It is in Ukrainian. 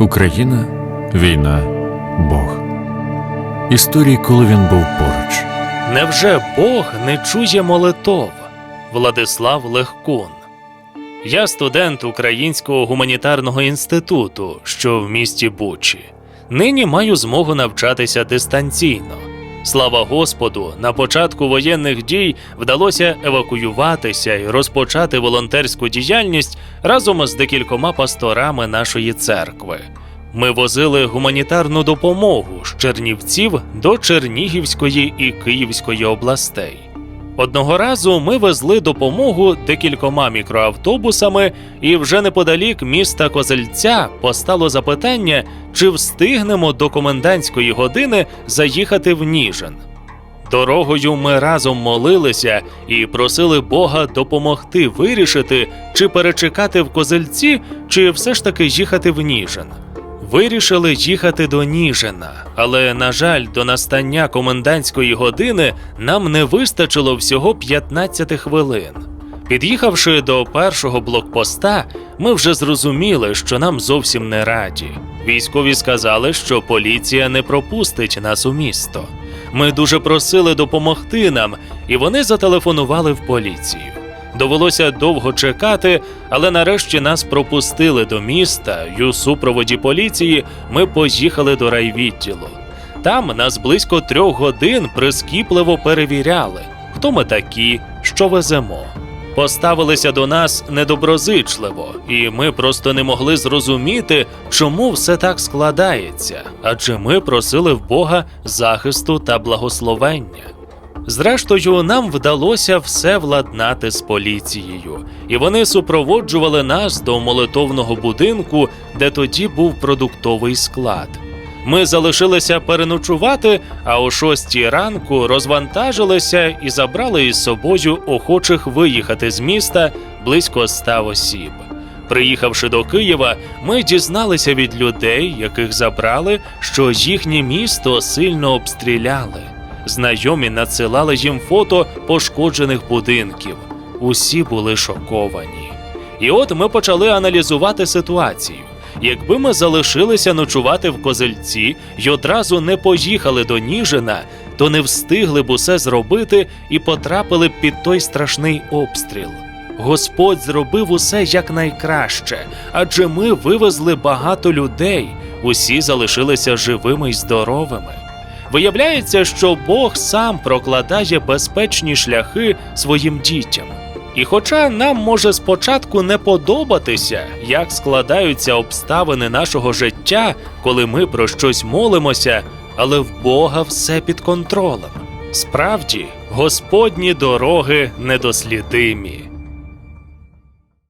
Україна, війна, Бог. Історії, коли він був поруч. Невже Бог не чує молитов? Владислав Легкун. Я студент Українського гуманітарного інституту, що в місті Бучі. Нині маю змогу навчатися дистанційно. Слава Господу, на початку воєнних дій вдалося евакуюватися і розпочати волонтерську діяльність разом з декількома пасторами нашої церкви. Ми возили гуманітарну допомогу з Чернівців до Чернігівської і Київської областей. Одного разу ми везли допомогу декількома мікроавтобусами, і вже неподалік міста Козельця постало запитання, чи встигнемо до комендантської години заїхати в Ніжин. Дорогою ми разом молилися і просили Бога допомогти вирішити, чи перечекати в Козельці, чи все ж таки їхати в Ніжин. Вирішили їхати до Ніжина, але, на жаль, до настання комендантської години нам не вистачило всього 15 хвилин. Під'їхавши до першого блокпоста, ми вже зрозуміли, що нам зовсім не раді. Військові сказали, що поліція не пропустить нас у місто. Ми дуже просили допомогти нам, і вони зателефонували в поліцію. Довелося довго чекати, але нарешті нас пропустили до міста, і у супроводі поліції ми поїхали до райвідділу. Там нас близько трьох годин прискіпливо перевіряли, хто ми такі, що веземо. Поставилися до нас недоброзичливо, і ми просто не могли зрозуміти, чому все так складається, адже ми просили в Бога захисту та благословення. Зрештою, нам вдалося все владнати з поліцією, і вони супроводжували нас до молитовного будинку, де тоді був продуктовий склад. Ми залишилися переночувати, а о шостій ранку розвантажилися і забрали із собою охочих виїхати з міста близько ста осіб. Приїхавши до Києва, ми дізналися від людей, яких забрали, що їхнє місто сильно обстріляли. Знайомі надсилали їм фото пошкоджених будинків. Усі були шоковані. І от ми почали аналізувати ситуацію. Якби ми залишилися ночувати в Козельці й одразу не поїхали до Ніжина, то не встигли б усе зробити і потрапили б під той страшний обстріл. Господь зробив усе якнайкраще, адже ми вивезли багато людей, усі залишилися живими й здоровими. Виявляється, що Бог сам прокладає безпечні шляхи своїм дітям. І хоча нам може спочатку не подобатися, як складаються обставини нашого життя, коли ми про щось молимося, але в Бога все під контролем. Справді, Господні дороги недослідимі.